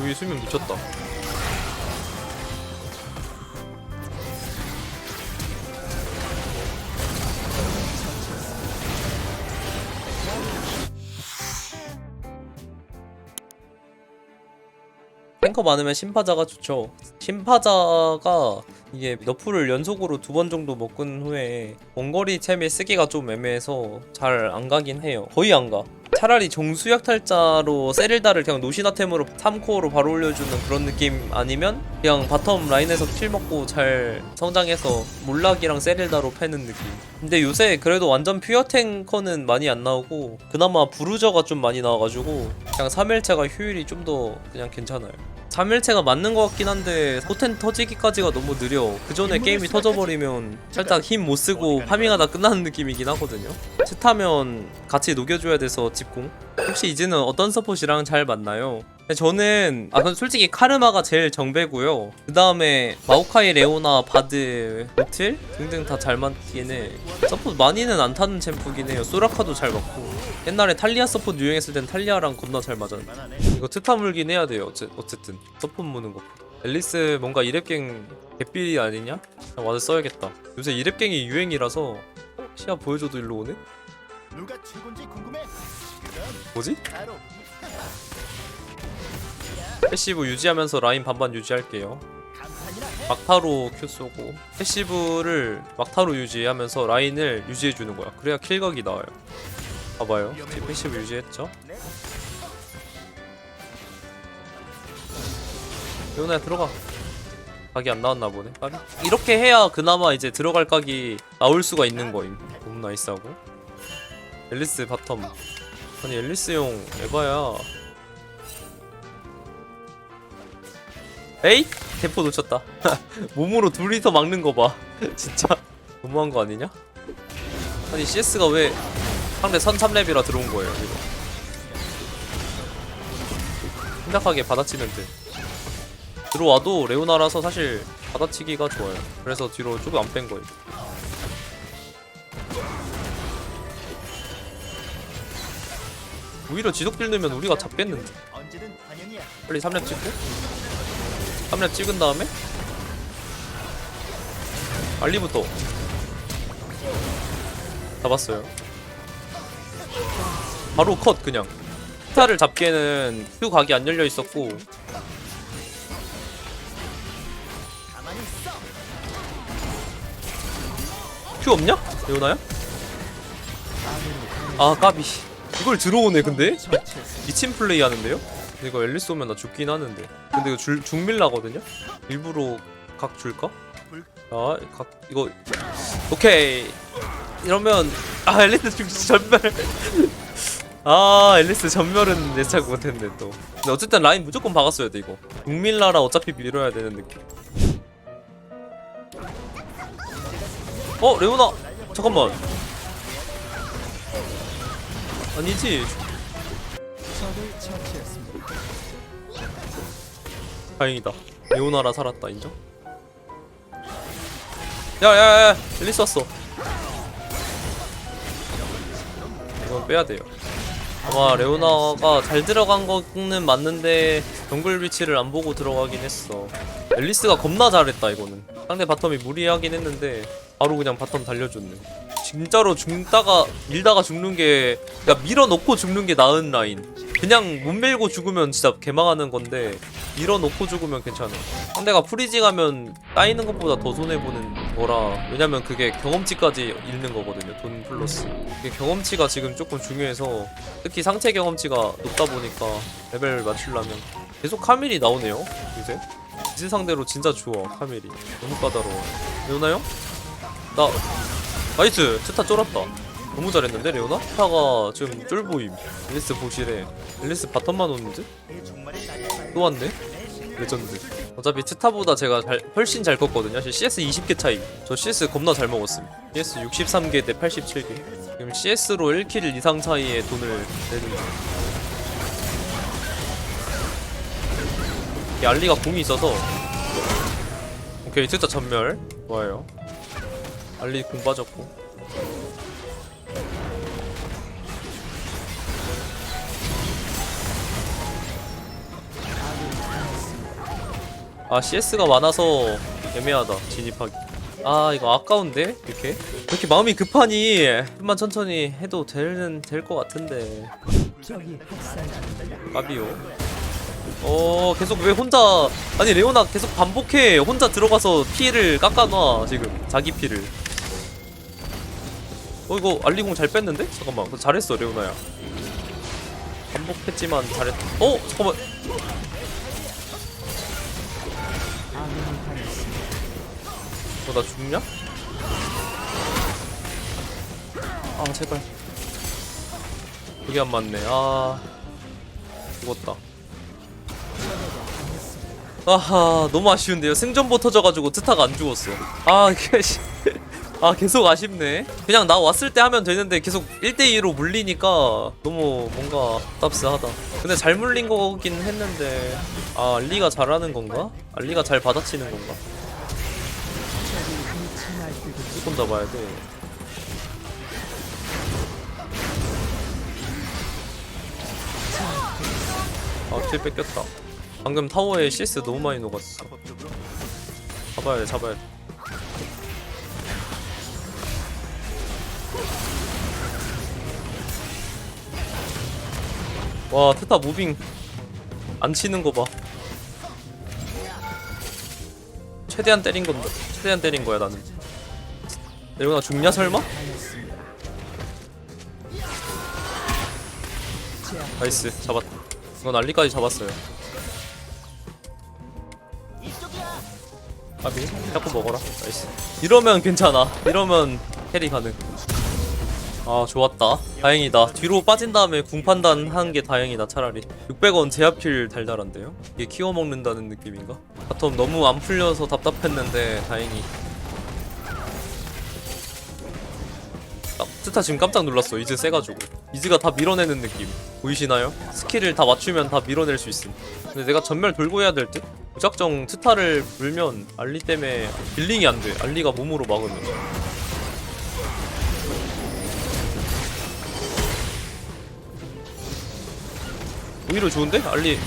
여기 수면 미쳤다 탱커 많으면 심파자가 좋죠. 심파자가 이게 너프를 연속으로 두 번 정도 먹은 후에 원거리 챔에 쓰기가 좀 애매해서 잘 안 가긴 해요. 거의 안 가. 차라리 정수 약탈자로 세릴다를 그냥 노시나템으로 3코어로 바로 올려주는 그런 느낌 아니면 그냥 바텀 라인에서 킬 먹고 잘 성장해서 몰락이랑 세릴다로 패는 느낌. 근데 요새 그래도 완전 퓨어 탱커는 많이 안 나오고 그나마 부르저가 좀 많이 나와가지고 그냥 3일체가 효율이 좀 더 그냥 괜찮아요. 3일체가 맞는 것 같긴 한데 포텐 터지기까지가 너무 느려. 그 전에 게임이 터져버리면 살짝 힘 못 쓰고 파밍하다 끝나는 느낌이긴 하거든요. 칫하면 같이 녹여줘야 돼서 집공. 혹시 이제는 어떤 서폿이랑 잘 맞나요? 저는 아 그건 솔직히 카르마가 제일 정배고요 그 다음에 마오카이 레오나 바드 노틸 등등 다 잘 맞긴 해 서폿 많이는 안 타는 챔프긴 해요 소라카도 잘 맞고 옛날에 탈리아 서폿 유행했을 땐 탈리아랑 겁나 잘 맞았는데 이거 트타 물긴 해야 돼요 어째, 어쨌든 서폿 무는 거 앨리스 뭔가 이랩갱 개삘이 아니냐? 그냥 와서 써야겠다 요새 이랩갱이 유행이라서 어? 시야 보여줘도 일로 오네? 누가 최고인지 궁금해? 그럼 뭐지? 패시브 유지하면서 라인 반반 유지할게요. 막타로 큐 쏘고 패시브를 막타로 유지하면서 라인을 유지해주는 거야 그래야 킬각이 나와요 봐봐요 지금 패시브 유지했죠? 네. 요나야 들어가 각이 안 나왔나 보네 까비? 이렇게 해야 그나마 이제 들어갈 각이 나올 수가 있는 거임 너무 나이스하고 앨리스 바텀 아니 앨리스용 에바야 에이? 대포 놓쳤다 몸으로 둘이서 막는 거봐 진짜 너무한 거 아니냐? 아니 CS가 왜 상대 선 3렙이라 들어온 거예요 이거 심각하게 받아치면 돼 들어와도 레오나라서 사실 받아치기가 좋아요. 그래서 뒤로 조금 안 뺀 거예요. 오히려 지속딜 넣으면 우리가 잡겠는데. 빨리 3렙 찍고 3렙 찍은 다음에 알리부터 잡았어요. 바로 컷 그냥. 스타를 잡기에는 큐 각이 안 열려 있었고. 큐 없냐? 레오나야? 아 까비 이걸 들어오네 근데? 미친 플레이 하는데요? 이거 앨리스 오면 나 죽긴 하는데 근데 이거 줄, 중밀라거든요? 일부러 각 줄까? 아 각 이거 오케이. 이러면 아 앨리스 죽 전멸. 아 앨리스 전멸은 예측 못했네 또. 근데 어쨌든 라인 무조건 박았어야 돼 이거. 중밀라라 어차피 밀어야 되는 느낌. 어 레오나! 잠깐만. 아니지? 다 행이다. 레오나라 살았다 인정? 야야야 앨리스 왔어. 이건 빼야 돼요. 아마 레오나가 잘 들어간 거는 맞는데 정글 위치를 안 보고 들어가긴 했어. 앨리스가 겁나 잘했다 이거는. 상대 바텀이 무리하긴 했는데 바로 그냥 바텀 달려줬네. 진짜로 죽다가 밀다가 죽는 게 그러니까 밀어놓고 죽는 게 나은 라인. 그냥 못 밀고 죽으면 진짜 개망하는 건데 밀어놓고 죽으면 괜찮아. 상대가 프리징 하면 따이는 것보다 더 손해보는 거라. 왜냐면 그게 경험치까지 잃는 거거든요 돈 플러스. 이게 경험치가 지금 조금 중요해서 특히 상체 경험치가 높다 보니까 레벨 맞추려면 계속 카밀이 나오네요 이제. 이제 상대로 진짜 좋아 카밀이. 너무 까다로워. 레오나요? 나 나이스! 트타 쫄았다 너무 잘했는데 레오나? 트타가 지금 쫄보임. 앨리스 보실에 앨리스 바텀만 날이 또 왔네? 레전드. 어차피 트타보다 제가 잘, 훨씬 잘 컸거든요. CS 20개 차이. 저 CS 겁나 잘 먹었음. CS 63개 대 87개. 지금 CS로 1킬 이상 차이에 돈을 내는 이 알리가 공이 있어서. 오케이 진짜 전멸. 좋아요. 알리 공 빠졌고 아 CS가 많아서 애매하다 진입하기. 아 이거 아까운데? 이렇게? 왜 이렇게 마음이 급하니? 좀만 천천히 해도 되는 될 것 같은데. 까비요. 어 계속 왜 혼자 아니 레오나 계속 반복해. 혼자 들어가서 피를 깎아놔 지금. 자기 피를. 어 이거 알리공 잘 뺐는데? 잠깐만 잘했어 레오나야. 반복했지만 잘했다 어 잠깐만 나 죽냐? 아 제발 그게 안 맞네 아 죽었다 아하 너무 아쉬운데요 생존보 터져가지고 트타가 안 죽었어 아 이게 씨. 아 계속 아쉽네 그냥 나 왔을 때 하면 되는데 계속 1대2로 물리니까 너무 뭔가 답답하다 근데 잘 물린 거긴 했는데 아 알리가 잘하는 건가? 알리가 잘 받아치는 건가? 무조건 잡아야 돼 아, 킬 뺏겼다. 방금 타워에 CS 너무 많이 녹았어. 잡아야 돼, 잡아야 돼. 와, 트타 무빙 안 치는 거 봐. 최대한 때린 건데, 최대한 때린 거야 나는. 내려나 죽냐 설마? 나이스, 잡았다. 이건 알리까지 잡았어요. 아비 자꾸 먹어라. 나이스. 이러면 괜찮아. 이러면 캐리 가능. 아 좋았다. 다행이다. 뒤로 빠진 다음에 궁 판단 하는 게 다행이다. 차라리. 600원 제압필 달달한데요? 이게 키워 먹는다는 느낌인가? 바텀 너무 안 풀려서 답답했는데 다행히. 아, 스타 지금 깜짝 놀랐어. 이즈 세가지고. 이즈가 다 밀어내는 느낌. 보이시나요? 스킬을 다 맞추면 다 밀어낼 수 있음. 근데 내가 전멸 돌고 해야 될 듯? 무작정 트타를 물면 알리 때문에 딜링이 안 돼. 알리가 몸으로 막으면. 오히려 좋은데? 알리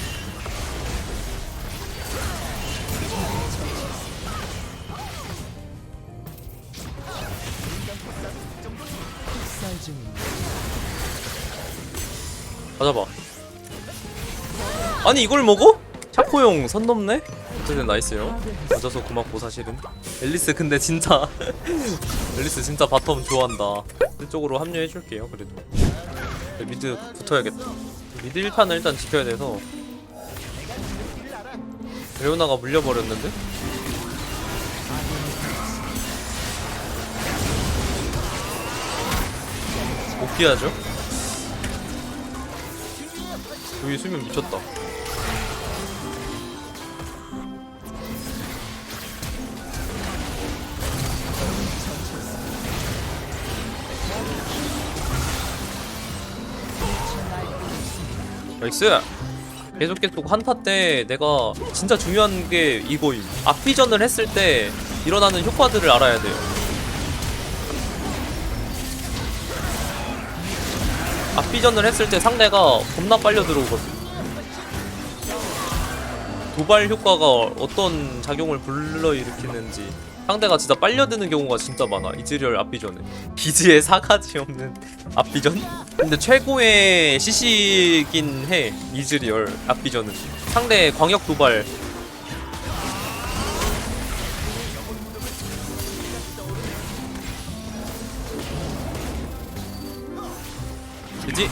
가자봐 아니 이걸 먹어? 차코용 선 넘네? 어쨌든 나이스요 맞아서 고맙고 사실은 앨리스 근데 진짜 앨리스 진짜 바텀 좋아한다 이쪽으로 합류해줄게요 그래도 네, 미드 붙어야겠다 미드 1판을 일단 지켜야 돼서 레오나가 물려버렸는데? 못 피하죠? 여기 수면 미쳤다. 나이스! 계속 계속 한타 때 내가 진짜 중요한 게 이거임. 앞비전을 했을 때 일어나는 효과들을 알아야 돼요 앞비전을 했을 때 상대가 겁나 빨려 들어오거든. 도발 효과가 어떤 작용을 불러일으키는지. 상대가 진짜 빨려드는 경우가 진짜 많아 이즈리얼 앞비전에. 비즈에 사가지 없는 앞비전? 근데 최고의 CC긴 해 이즈리얼 앞비전은. 상대 광역 도발 그지?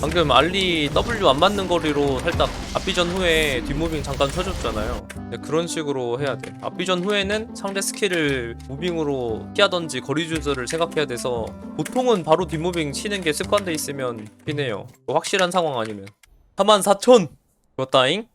방금 알리 W 안 맞는 거리로 살짝 앞비전 후에 뒷무빙 잠깐 쳐줬잖아요. 네, 그런 식으로 해야 돼. 앞비전 후에는 상대 스킬을 무빙으로 피하던지 거리 조절을 생각해야 돼서 보통은 바로 뒷무빙 치는 게 습관돼 있으면 피네요. 확실한 상황 아니면. 44,000! 좋았다잉?